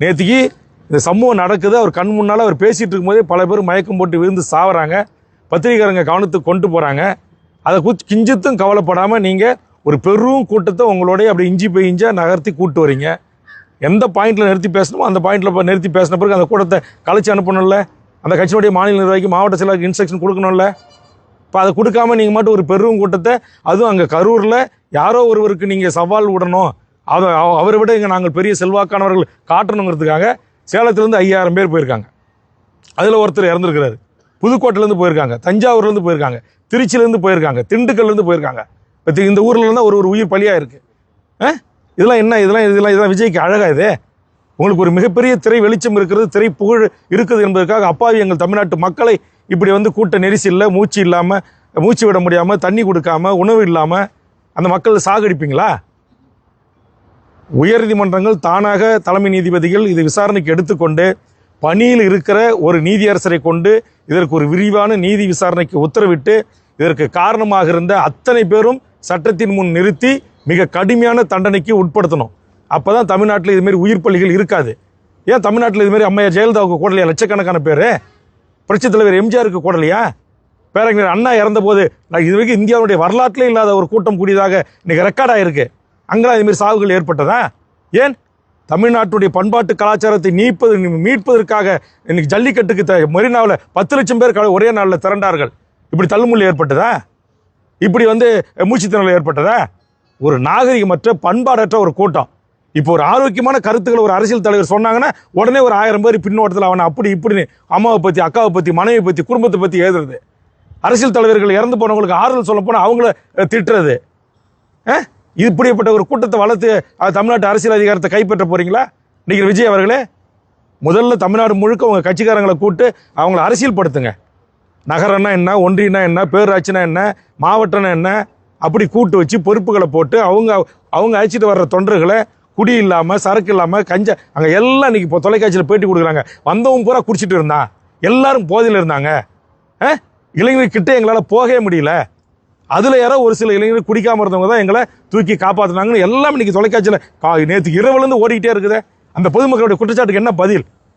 நேற்றுக்கு இந்த சம்பவம் நடக்குது. அவர் கண் முன்னால் அவர் பேசிகிட்டு இருக்கும்போதே பல பேர் மயக்கம் போட்டு விழுந்து சாவறாங்க. பத்திரிகைக்காரங்க கவனத்துக்கு கொண்டு போகிறாங்க அதை குச் கிஞ்சத்தும் கவலைப்படாமல் நீங்கள் ஒரு பெரும் கூட்டத்தை உங்களோடைய அப்படி இஞ்சி போய் இஞ்சாக நகர்த்தி கூப்பிட்டு வரீங்க. எந்த பாயிண்ட்டில் நிறுத்தி பேசணுமோ அந்த பாயிண்ட்டில் நிறுத்தி பேசின பிறகு அந்த கூட்டத்தை கழிச்சு அனுப்பணும்ல? அந்த கட்சியினுடைய மாநில நிர்வாகிக்கு மாவட்ட செயலாளருக்கு இன்ஸ்ட்ரக்ஷன் கொடுக்கணும்ல? இப்போ அதை கொடுக்காம நீங்கள் மட்டும் ஒரு பெரும் கூட்டத்தை அதுவும் அங்கே கரூரில் யாரோ ஒருவருக்கு நீங்கள் சவால் விடணும். அதை அவ- அவரை விட இங்கே நாங்கள் பெரிய செல்வாக்கானவர்கள் காட்டணுங்கிறதுக்காக சேலத்துலேருந்து ஐயாயிரம் பேர் போயிருக்காங்க. அதில் ஒருத்தர் இறந்துருக்கிறாரு. புதுக்கோட்டையிலேருந்து போயிருக்காங்க. தஞ்சாவூர்லேருந்து போயிருக்காங்க. திருச்சியிலேருந்து போயிருக்காங்க. திண்டுக்கல்லேருந்து போயிருக்காங்க. இப்போ இந்த ஊரில் ஒரு ஒரு உயிர் பலியாக இருக்குது ஆ? இதெல்லாம் என்ன? இதெல்லாம் இதெல்லாம் இதெல்லாம் விஜய்க்கு அழகா இது? உங்களுக்கு ஒரு மிகப்பெரிய திரை வெளிச்சம் இருக்கிறது திரை புகழ் இருக்குது என்பதற்காக அப்பாவி எங்கள் தமிழ்நாட்டு மக்களை இப்படி வந்து கூட்ட நெரிசலில் மூச்சு இல்லாமல் மூச்சு விட முடியாமல் தண்ணி கொடுக்காம உணவு இல்லாமல் அந்த மக்கள் சாகடிப்பீங்களா? உயர்நீதிமன்றங்கள் தானாக தலைமை நீதிபதிகள் இது விசாரணைக்கு எடுத்துக்கொண்டு பணியில் இருக்கிற ஒரு நீதியரசரை கொண்டு இதற்கு ஒரு விரிவான நீதி விசாரணைக்கு உத்தரவிட்டு இதற்கு காரணமாக இருந்த அத்தனை பேரும் சட்டத்தின் முன் நிறுத்தி மிக கடுமையான தண்டனைக்கு உட்படுத்தணும். அப்போ தான் தமிழ்நாட்டில் இதுமாரி உயிர் பள்ளிகள் இருக்காது. ஏன் தமிழ்நாட்டில் இதுமாரி அம்மையா ஜெயலலிதாவுக்கு கூடலையா? லட்சக்கணக்கான பேர். புரட்சித் தலைவர் எம்ஜிஆருக்கு கூடலையா? பேரறிஞர் அண்ணா இறந்தபோது நான் இது வரைக்கும் இந்தியாவுடைய வரலாற்றிலே இல்லாத ஒரு கூட்டம் கூடியதாக இன்றைக்கி ரெக்கார்ட் இருக்குது அங்கெல்லாம் இதுமாரி சாவுகள் ஏற்பட்டதா? ஏன்? தமிழ்நாட்டுடைய பண்பாட்டு கலாச்சாரத்தை நீப்பது மீட்பதற்காக இன்னைக்கு ஜல்லிக்கட்டுக்கு த மெரினாவில் பத்து லட்சம் பேர் க- ஒரே நாளில் திரண்டார்கள். இப்படி தள்ளுமுள்ள ஏற்பட்டதா? இப்படி வந்து மூச்சுத்திணறல் ஏற்பட்டதா? ஒரு நாகரிகமற்ற பண்பாடற்ற ஒரு கூட்டம். இப்போ ஒரு ஆரோக்கியமான கருத்துக்களை ஒரு அரசியல் தலைவர் சொன்னாங்கன்னா உடனே ஒரு ஆயிரம் பேர் பின்னோட்டத்தில் அவனை அப்படி இப்படின்னு அம்மாவை பற்றி அக்காவை பற்றி மனைவியை பற்றி குடும்பத்தை பற்றி எழுதுறது அரசியல் தலைவர்கள் இறந்து போனவங்களுக்கு ஆறுதல் சொல்ல போனால் அவங்கள திட்டுறது. ஆ இப்படிப்பட்ட ஒரு கூட்டத்தை வளர்த்து தமிழ்நாட்டு அரசியல் அதிகாரத்தை கைப்பற்ற போறீங்களா? நீங்கள் விஜய் அவர்களே முதல்ல தமிழ்நாடு முழுக்க உங்கள் கட்சிக்காரங்களை கூப்பிட்டு அவங்கள அரசியல் படுத்துங்க நகரம்னா என்ன ஒன்றியம்னா என்ன பேரூராட்சினா என்ன மாவட்டம்னா என்ன அப்படி கூட்டு வச்சு பொறுப்புகளை போட்டு அவங்க அவங்க அழைச்சிட்டு வர்ற தொண்டர்களை குடி இல்லாமல் சரக்கு இல்லாமல் கஞ்ச அங்கே எல்லாம் இன்னைக்கு இப்போ தொலைக்காட்சியில் பேட்டி கொடுக்குறாங்க. வந்தவங்க பூரா குடிச்சிட்டு இருந்தான். எல்லாரும் போதையில் இருந்தாங்க. ஆ? இளைஞர்கிட்ட எங்களால் போகவே முடியல. அதில் யாரோ ஒரு சில இளைஞர்கள் குடிக்காம இருந்தவங்க தான் எங்களை தூக்கி காப்பாற்றினாங்கன்னு எல்லாம் இன்றைக்கி தொலைக்காட்சியில் கா நேற்று இரவுலேருந்து ஓடிக்கிட்டே இருக்குதே. அந்த பொதுமக்களுடைய குற்றச்சாட்டுக்கு என்ன பதில்?